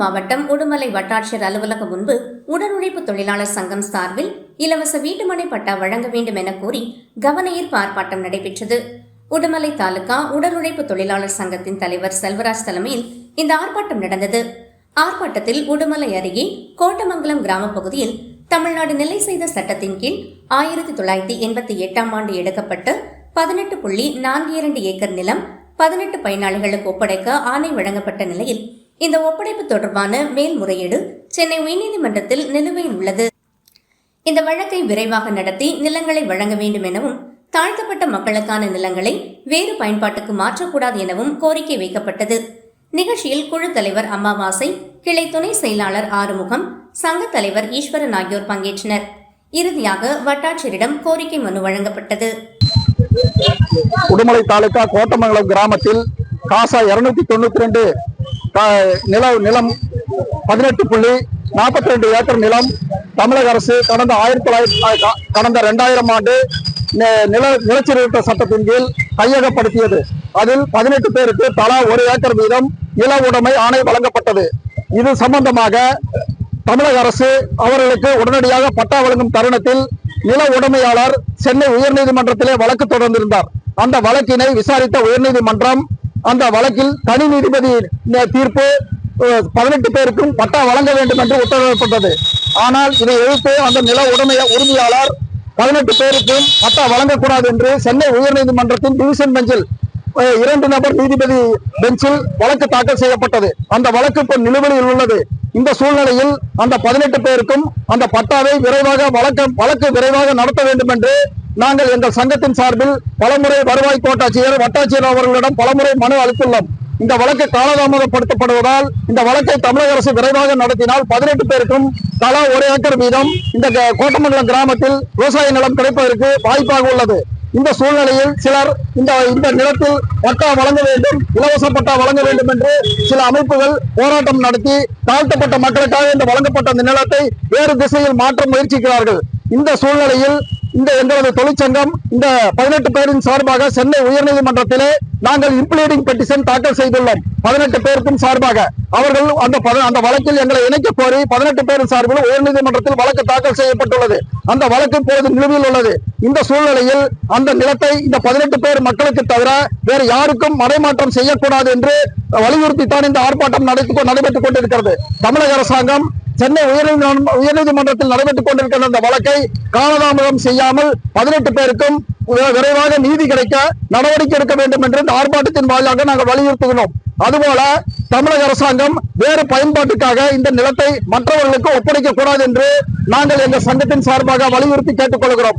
மாவட்டம் உடுமலை வட்டாட்சியர் அலுவலகம் முன்பு உடனுழைப்பு தொழிலாளர் சங்கம் சார்பில் இலவச வீட்டுமனை பட்டா வழங்க வேண்டும் என கோரி கவனஈர்ப்பு ஆர்ப்பாட்டம் நடைபெற்றது. உடுமலை தாலுகா உடனுழைப்பு தொழிலாளர் சங்கத்தின் தலைவர் செல்வராஜ் தலைமையில் இந்த ஆர்ப்பாட்டம் நடந்தது. ஆர்ப்பாட்டத்தில் உடுமலை அருகே கோட்டமங்கலம் கிராம பகுதியில் தமிழ்நாடு நிலை செய்த சட்டத்தின் கீழ் ஆயிரத்தி தொள்ளாயிரத்தி எண்பத்தி எட்டாம் ஆண்டு எடுக்கப்பட்டு பதினெட்டு புள்ளி நான்கு இரண்டு ஏக்கர் நிலம் பதினெட்டு பயனாளிகளுக்கு ஒப்படைக்க ஆணை வழங்கப்பட்ட நிலையில் இந்த ஒப்படைப்பு தொடர்பான மேல்முறையீடு சென்னை உயர்நீதிமன்றத்தில் நிலுவையில் உள்ளது. இந்த வழக்கை விரைவாக நடத்தி நிலங்களை வழங்க வேண்டும் எனவும் தாழ்த்தப்பட்ட மக்களுக்கான நிலங்களை வேறு பயன்பாட்டுக்கு மாற்றக்கூடாது எனவும் கோரிக்கை வைக்கப்பட்டது. நிகழ்ச்சியில் குழு தலைவர் அமாவாசை கிளை துணை செயலாளர் ஆறுமுகம் சங்க தலைவர் ஈஸ்வரன் ஆகியோர் பங்கேற்றனர். இறுதியாக வட்டாட்சியரிடம் கோரிக்கை மனு வழங்கப்பட்டது. உடுமலை தாலுகா கோட்டமங்கலம் கிராமத்தில் காசா இருநூத்தி தொண்ணூத்தி ரெண்டு நில நிலம் பதினெட்டு புள்ளி நாற்பத்தி ரெண்டு ஏக்கர் நிலம் தமிழக அரசு கடந்த ஆயிரத்தி தொள்ளாயிரத்தி கடந்த ரெண்டாயிரம் ஆண்டு நில நிலச்சீர்திருத்த சட்டத்தின் கீழ் கையகப்படுத்தியது. அதில் பதினெட்டு பேருக்கு தலா ஒரு ஏக்கர் வீதம் நில உடைமை ஆணை வழங்கப்பட்டது. இது சம்பந்தமாக தமிழக அரசு அவர்களுக்கு உடனடியாக பட்டா வழங்கும் தருணத்தில் நில உடைமையாளர் சென்னை உயர்நீதிமன்றத்திலே வழக்கு தொடர்ந்திருந்தார். அந்த வழக்கினை விசாரித்த உயர்நீதிமன்றம் அந்த வழக்கில் தனி நீதிபதி தீர்ப்பு பதினெட்டு பேருக்கும் பட்டா வழங்க வேண்டும் என்று உத்தரவிடப்பட்டது. ஆனால் இதை எதிர்த்து அந்த நில உடைமைய உரிமையாளர் பதினெட்டு பேருக்கும் பட்டா வழங்கக்கூடாது என்று சென்னை உயர்நீதிமன்றத்தின் டிவிஷன் பெஞ்சில் இரண்டு நபர் நீதிபதி பெஞ்சில் வழக்கு தாக்கல் செய்யப்பட்டது. அந்த வழக்கு இப்போ நிலுவையில் உள்ளது. இந்த சூழ்நிலையில் அந்த பதினெட்டு பேருக்கும் அந்த பட்டாவை விரைவாக வழக்க வழக்கு விரைவாக நடத்த வேண்டும் என்று நாங்கள் எங்கள் சங்கத்தின் சார்பில் பலமுறை வருவாய் கோட்டாட்சியர் வட்டாட்சியர் அவர்களிடம் பலமுறை மனு அளித்துள்ளோம். இந்த வழக்கு காலதாமதப்படுத்தப்படுவதால் இந்த வழக்கை தமிழக அரசு விரைவாக நடத்தினால் பதினெட்டு பேருக்கும் தலா ஒரு ஏக்கர் வீதம் இந்த க- கோட்டமங்கலம் கிராமத்தில் விவசாய நிலம் கிடைப்பதற்கு வாய்ப்பாக உள்ளது. இந்த சூழ்நிலையில் சிலர் இந்த இந்த நிலத்தில் பட்டா வழங்க வேண்டும் இலவச பட்டா வழங்க வேண்டும் என்று சில அமைப்புகள் போராட்டம் நடத்தி தாழ்த்தப்பட்ட மக்களுக்காக இந்த வழங்கப்பட்ட இந்த நிலத்தை வேறு திசையில் மாற்ற முயற்சிக்கிறார்கள். இந்த சூழ்நிலையில் இந்த எங்களது தொழிற்சங்கம் இந்த பதினெட்டு பேரின் சார்பாக சென்னை உயர்நீதிமன்றத்திலே நாங்கள் இம்ப்ளீடிங் பெட்டிஷன் தாக்கல் செய்துள்ளோம். பதினெட்டு பேருக்கும் சார்பாக. அவர்கள் அந்த பத- அந்த வழக்கில் எங்களை இணைக்க கோரி பதினெட்டு பேரின் சார்பில் உயர்நீதிமன்றத்தில் வழக்கு தாக்கல் செய்யப்பட்டுள்ளது. அந்த வழக்கு இப்பொழுது நிலுவையில் உள்ளது. இந்த சூழ்நிலையில் அந்த நிலத்தை இந்த பதினெட்டு பேர் மக்களுக்கு தவிர வேறு யாருக்கும் மறைமாற்றம் செய்யக்கூடாது என்று வலியுறுத்தித்தான் இந்த ஆர்ப்பாட்டம் நடத்தி நடைபெற்றுக் கொண்டிருக்கிறது. தமிழக அரசாங்கம் சென்னை உயர்நீதிமன்றத்தில் நடைபெற்றுக் கொண்டிருக்கிற இந்த வழக்கை காலதாமதம் செய்யாமல் பதினெட்டு பேருக்கும் விரைவாக நீதி கிடைக்க நடவடிக்கை எடுக்க வேண்டும் என்று இந்த ஆர்ப்பாட்டத்தின் வாயிலாக நாங்கள் வலியுறுத்துகிறோம். அதுபோல தமிழக அரசாங்கம் வேறு பயன்பாட்டுக்காக இந்த நிலத்தை மற்றவர்களுக்கு ஒப்படைக்க கூடாது என்று நாங்கள் எங்கள் சங்கத்தின் சார்பாக வலியுறுத்தி கேட்டுக்கொள்கிறோம்